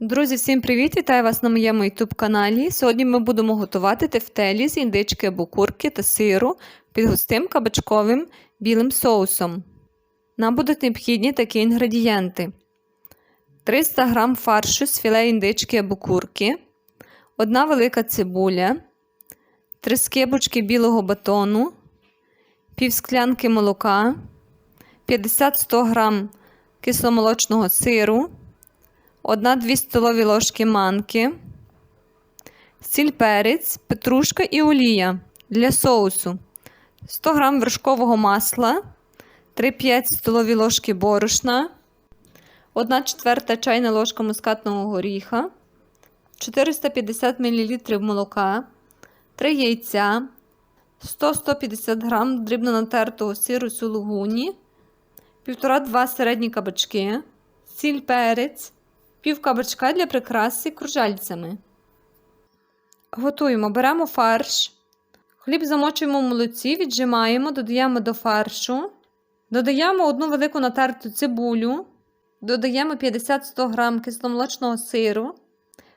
Друзі, всім привіт! Вітаю вас на моєму YouTube каналі. Сьогодні ми будемо готувати тефтелі з індички або курки та сиру під густим кабачковим білим соусом. Нам будуть необхідні такі інгредієнти: 300 г фаршу з філе індички або курки, 1 велика цибуля, 3 скибочки білого батону, пів склянки молока, 50-100 г кисломолочного сиру. 1-2 столові ложки манки, сіль перець, петрушка і олія для соусу, 100 г вершкового масла, 3-5 столові ложки борошна, 1 четверта чайна ложка мускатного горіха, 450 мл молока, 3 яйця, 100-150 г дрібно натертого сиру сулугуні, 1,5-2 середні кабачки, сіль перець пів кабачка для прикраси кружальцями. Готуємо, беремо фарш. Хліб замочуємо в молоці, віджимаємо, додаємо до фаршу. Додаємо одну велику натерту цибулю, додаємо 50-100 г кисломолочного сиру.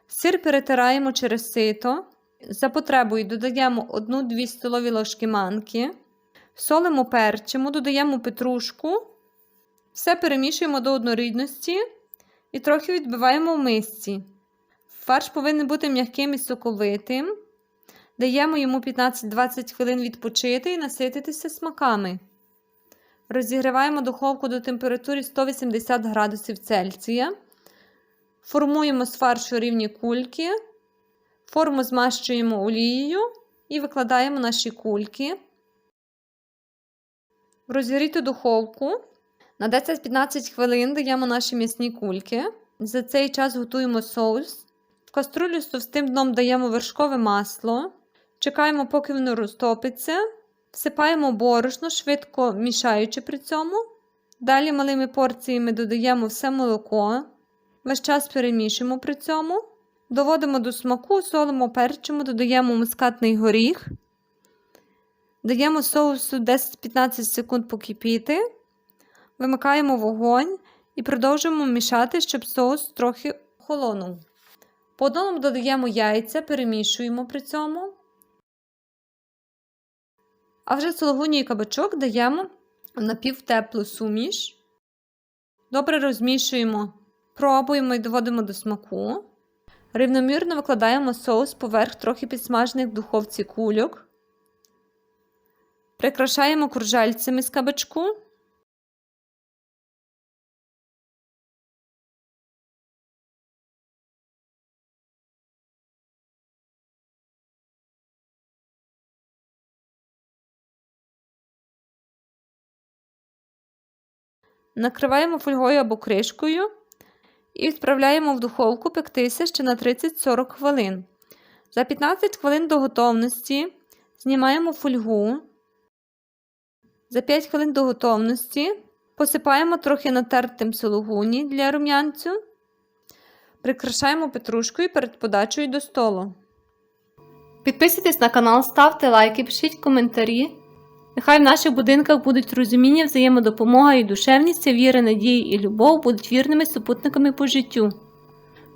Сир перетираємо через сито. За потребою додаємо 1-2 столові ложки манки. Солимо перчимо, додаємо петрушку. Все перемішуємо до однорідності і трохи відбиваємо в мисці. Фарш повинен бути м'яким і соковитим. Даємо йому 15-20 хвилин відпочити і насититися смаками. Розігріваємо духовку до температури 180 градусів Цельсія. Формуємо з фаршу рівні кульки. Форму змащуємо олією і викладаємо наші кульки. В розігріту духовку на 10-15 хвилин даємо наші м'ясні кульки. За цей час готуємо соус. В каструлю з товстим дном даємо вершкове масло. Чекаємо, поки воно розтопиться. Всипаємо борошно, швидко мішаючи при цьому. Далі малими порціями додаємо все молоко. Весь час перемішуємо при цьому. Доводимо до смаку, солимо, перчимо, додаємо мускатний горіх. Даємо соусу 10-15 секунд покипіти. Вимикаємо вогонь і продовжуємо мішати, щоб соус трохи холонув. По одному додаємо яйця, перемішуємо при цьому. А вже сологуні і кабачок даємо в напівтеплу суміш. Добре розмішуємо, пробуємо і доводимо до смаку. Рівномірно викладаємо соус поверх трохи підсмажених в духовці кульок. Прикрашаємо кружальцями з кабачку. Накриваємо фольгою або кришкою і відправляємо в духовку пектися ще на 30-40 хвилин. За 15 хвилин до готовності знімаємо фольгу. За 5 хвилин до готовності посипаємо трохи натертим сологуні для рум'янцю. Прикрашаємо петрушкою перед подачею до столу. Підписуйтесь на канал, ставте лайки, пишіть коментарі. Нехай в наших будинках будуть розуміння, взаємодопомога і душевність, віра, надія і любов будуть вірними супутниками по життю.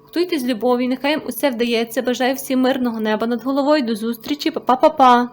Готуйте з любов'ю, нехай їм усе вдається. Бажаю всім мирного неба над головою. До зустрічі, Па-па-па-па!